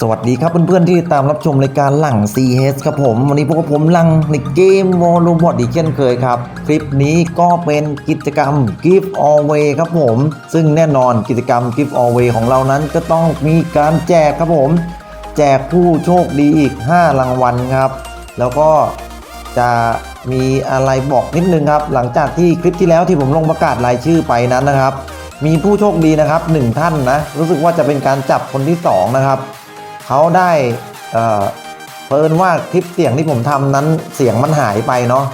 สวัสดีครับเพื่อนๆที่ตามรับชมรายการหลัง CS ครับผม วันนี้พวกผมหลังในเกมวอลลุ่มบอดอีกเช่นเคยครับ คลิปนี้ก็เป็นกิจกรรม Give Away ครับผม ซึ่งแน่นอนกิจกรรม Give Away ของเรานั้นก็ต้องมีการแจกครับผม แจกผู้โชคดีอีก 5 รางวัลครับ แล้วก็จะมีอะไรบอกนิดนึงครับ หลังจากที่คลิปที่แล้วที่ผมลงประกาศรายชื่อไปนั้นนะครับ มีผู้โชคดีนะครับหนึ่งท่านนะรู้สึกว่าจะเป็นการจับคนที่สองนะครับ เขาได้เพิ่นว่าคลิปเสียงที่ผมทำนั้นเสียงมันหายไปเนาะ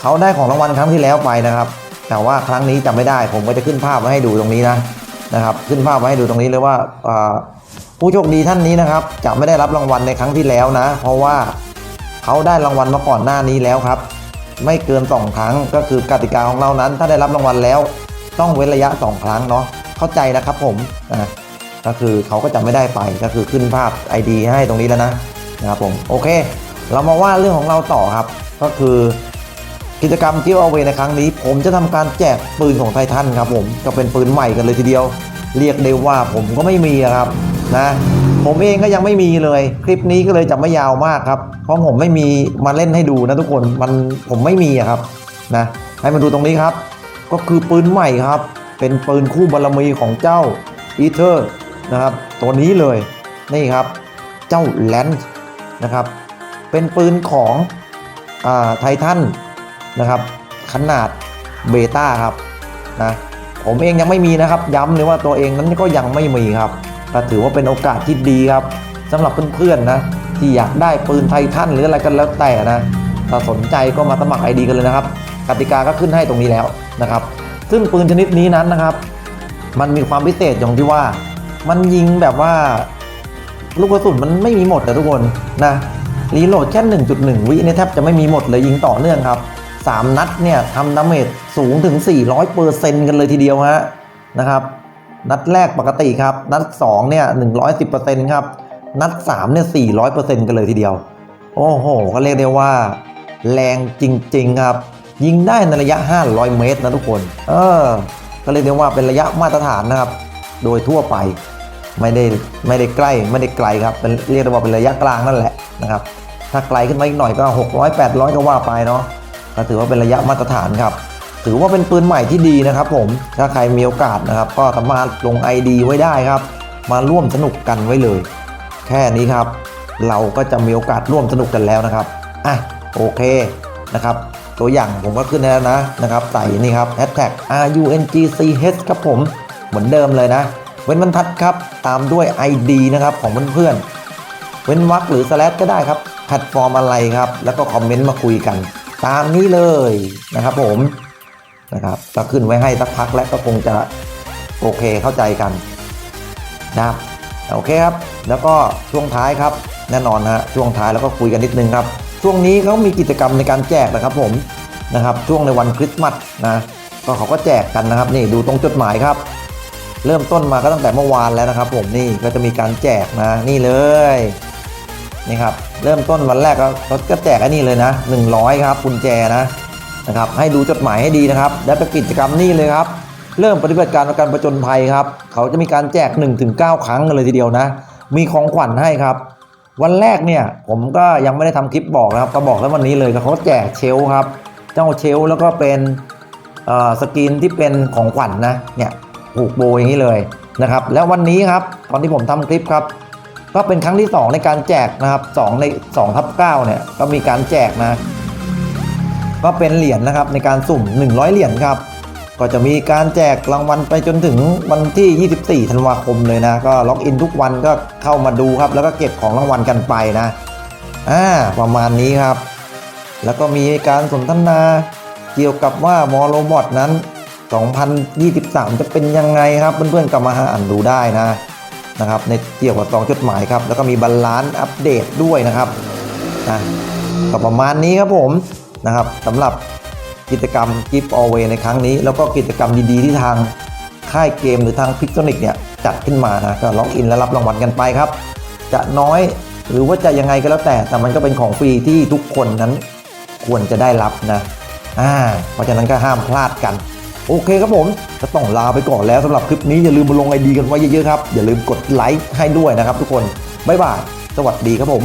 เขาได้ของรางวัลครั้งที่แล้วไปนะครับ แต่ว่าครั้งนี้จำไม่ได้ ผมก็จะขึ้นภาพไว้ให้ดูตรงนี้นะนะครับ ขึ้นภาพไว้ให้ดูตรงนี้เลยว่าผู้โชคดีท่านนี้นะครับ จะไม่ได้รับรางวัลในครั้งที่แล้วนะ เพราะว่าเขาได้รางวัลมาก่อนหน้านี้แล้วครับ ไม่เกิน 2 ครั้งก็คือกติกาของเรานั้น ถ้าได้รับรางวัลแล้ว ต้องเว้นระยะ 2 ครั้งเนาะเข้าใจนะครับผมอะ ก็คือเขาก็จะไม่ได้ไปก็คือขึ้นภาพ ID ให้ตรงนี้แล้วนะนะครับผมโอเค เรามาว่าเรื่องของเราต่อครับ ก็คือกิจกรรม Give Away ในครั้งนี้ ผมจะทำการแจกปืนของไททันครับผมก็เป็นปืนใหม่กันเลยทีเดียว เรียกได้ว่าผมก็ไม่มีครับนะผมเองก็ยังไม่มีเลย คลิปนี้ก็เลยจะไม่ยาวมากครับ เพราะผมไม่มีมาเล่นให้ดูนะทุกคนมันผมไม่มีครับนะให้มาดูตรงนี้ครับ ก็คือปืนใหม่ครับ เป็นปืนคู่บารมีของเจ้าอีเทอร์ นะครับตัวนี้เลยนี่ครับเจ้าแลนส์นะครับเป็นปืนของไททันนะครับขนาดเบต้าครับนะผมเองยังไม่มีนะครับ ย้ำเลยว่าตัวเองนั้นก็ยังไม่มีครับก็ถือว่าเป็นโอกาสที่ดีครับสำหรับเพื่อนๆนะที่อยากได้ปืนไททันหรืออะไรกันแล้วแต่นะถ้าสนใจก็มาสมัครไอดีกันเลยนะครับกติกาก็ขึ้นให้ตรงนี้แล้วนะครับ ซึ่งปืนชนิดนี้นั้นนะครับ มันมีความพิเศษอย่างที่ว่า มันยิงแบบว่า ลูกกระสุนมันไม่มีหมดนะทุกคนนะรีโหลดแค่ 1.1 วิเนี่ยแทบจะไม่มีหมดเลยยิงต่อเนื่องครับ 3 นัดเนี่ยทำดาเมจสูงถึง 400เปอร์เซ็นต์กันเลยทีเดียวฮะนะครับ นัดแรกปกติครับ นัด 2 เนี่ย 110เปอร์เซ็นต์ครับ นัด 3 เนี่ย 400เปอร์เซ็นต์กันเลยทีเดียว โอ้โห ก็เรียกได้ว่า แรงจริง ๆ ครับ ยิงได้ในระยะ 500 เมตรนะทุกคน เออ ก็เรียกได้ว่าเป็นระยะมาตรฐานนะครับ โดยทั่วไป ไม่ได้ไม่ได้ใกล้ไม่ได้ไกลครับเป็นเรียกได้ว่าเป็นระยะกลางนั่นแหละนะครับถ้าไกลขึ้นมาอีกหน่อยก็ 600 800 ก็ว่าไปเนาะก็ถือว่าเป็นระยะมาตรฐานครับ ถือว่าเป็นปืนใหม่ที่ดีนะครับ ผมถ้าใครมีโอกาสนะครับ ก็สามารถลง ID ไว้ได้ครับ มาร่วมสนุกกันไว้เลย แค่นี้ครับ เราก็จะมีโอกาสร่วมสนุกกันแล้วนะครับอะโอเคนะครับตัวอย่างผมก็ขึ้นแล้วนะนะครับใส่นี่ครับ hashtag RUNGCH ครับผมเหมือนเดิมเลยนะ เว้นบรรทัดครับ ตามด้วย ID นะครับของเพื่อนๆเว้นวรรคหรือ slash ก็ได้ครับแพลตฟอร์มอะไรครับ แล้วก็คอมเมนต์มาคุยกัน ตามนี้เลยนะครับผมนะครับก็ขึ้นไว้ให้สักพักแล้วก็คงจะโอเคเข้าใจกันนะครับโอเคครับ แล้วก็ช่วงท้ายครับ แน่นอนนะฮะช่วงท้ายแล้วก็คุยกันนิดนึงครับ ช่วงนี้เขามีกิจกรรมในการแจกนะครับผมนะครับช่วงในวันคริสต์มาสนะก็เขาก็แจกกันนะครับนี่ดูตรงจดหมายครับ เริ่มต้นมาก็ตั้งแต่เมื่อวานแล้วนะครับ ผมนี่ก็จะมีการแจกนะนี่เลยนี่ครับเริ่มต้นวันแรกก็เขาก็แจกอ้นี่เลยนะ 100 ครับกุญแจนะนะครับ ให้ดูจดหมายให้ดีนะครับ และเป็นกิจกรรมนี่เลยครับ เริ่มปฏิบัติการประกันประจนภัยครับ เขาจะมีการแจก 1-9 ครั้งกันเลยทีเดียวนะ มีของขวัญให้ครับ วันแรกเนี่ยผมก็ยังไม่ได้ทำคลิปบอกนะครับ ก็บอกแล้ววันนี้เลยเขาแจกเชลฟ์ครับ เจ้าเชลฟ์แล้วก็เป็นเอ่อสกรีนที่เป็นของขวัญนนะเนี่ย ผูกโบอย่างนี้เลยนะครับ แล้ววันนี้ครับตอนที่ผมทำคลิปครับ ก็เป็นครั้งที่ 2 ในการแจกนะครับ2ใน2ทับ9เนี่ยก็มีการแจกนะ ก็เป็นเหรียญนะครับในการสุ่ม 100 เหรียญครับ ก็จะมีการแจกรางวัลไปจนถึงวันที่ 24 ธันวาคมเลยนะ ก็ล็อกอินทุกวันก็เข้ามาดูครับ แล้วก็เก็บของรางวัลกันไปนะอ่าประมาณนี้ครับ แล้วก็มีการสนทนาเกี่ยวกับว่ามอโลบอทนั้น 2023 จะเป็นยังไงครับเพื่อนๆกลับมาหาอ่านดูได้นะนะครับในเกี่ยวกับซองจดหมายครับแล้วก็มีบาลานซ์อัปเดตด้วยนะครับนะก็ประมาณนี้ครับผมนะครับสำหรับกิจกรรม Gift Always ในครั้งนี้ แล้วก็กิจกรรมดีๆที่ทางค่ายเกมหรือทาง Pixonic เนี่ยจัดขึ้นมานะก็ล็อกอินและรับรางวัลกันไปครับ จะน้อยหรือว่าจะยังไงก็แล้วแต่ แต่มันก็เป็นของฟรีที่ทุกคนนั้นควรจะได้รับนะอ่าเพราะฉะนั้นก็ห้ามพลาดกัน โอเคครับผมก็ต้องลาไปก่อนแล้วสำหรับคลิปนี้อย่าลืมมาลงไอดีกันไว้เยอะๆครับอย่าลืมกดไลค์ให้ด้วยนะครับทุกคนบ๊ายบายสวัสดีครับผม